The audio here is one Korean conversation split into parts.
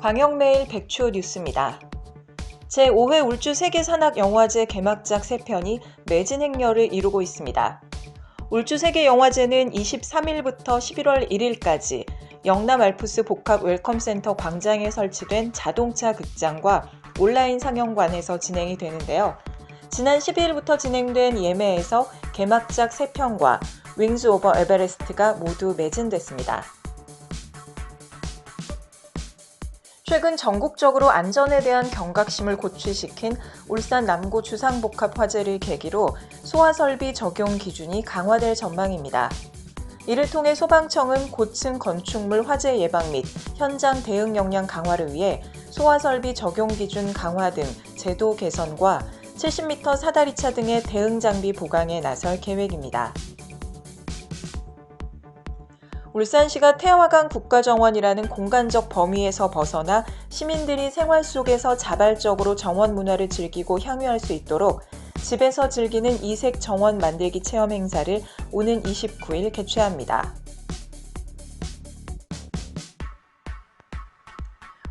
광역메일 백추 뉴스입니다. 제5회 울주 세계산악영화제 개막작 3편이 매진 행렬을 이루고 있습니다. 울주 세계영화제는 23일부터 11월 1일까지 영남 알프스 복합 웰컴센터 광장에 설치된 자동차 극장과 온라인 상영관에서 진행이 되는데요. 지난 12일부터 진행된 예매에서 개막작 3편과 윙즈 오버 에베레스트가 모두 매진됐습니다. 최근 전국적으로 안전에 대한 경각심을 고취시킨 울산 남구 주상복합 화재를 계기로 소화설비 적용 기준이 강화될 전망입니다. 이를 통해 소방청은 고층 건축물 화재 예방 및 현장 대응 역량 강화를 위해 소화설비 적용 기준 강화 등 제도 개선과 70m 사다리차 등의 대응 장비 보강에 나설 계획입니다. 울산시가 태화강 국가정원이라는 공간적 범위에서 벗어나 시민들이 생활 속에서 자발적으로 정원 문화를 즐기고 향유할 수 있도록 집에서 즐기는 이색 정원 만들기 체험 행사를 오는 29일 개최합니다.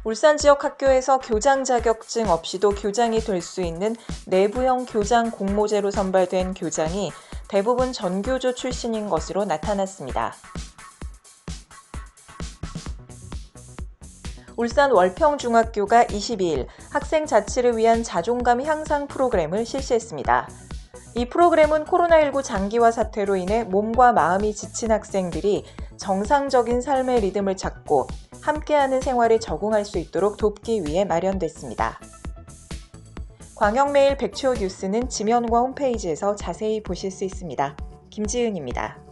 울산 지역 학교에서 교장 자격증 없이도 교장이 될 수 있는 내부형 교장 공모제로 선발된 교장이 대부분 전교조 출신인 것으로 나타났습니다. 울산 월평중학교가 22일 학생 자치를 위한 자존감 향상 프로그램을 실시했습니다. 이 프로그램은 코로나19 장기화 사태로 인해 몸과 마음이 지친 학생들이 정상적인 삶의 리듬을 찾고 함께하는 생활에 적응할 수 있도록 돕기 위해 마련됐습니다. 광역메일 백치호 뉴스는 지면과 홈페이지에서 자세히 보실 수 있습니다. 김지은입니다.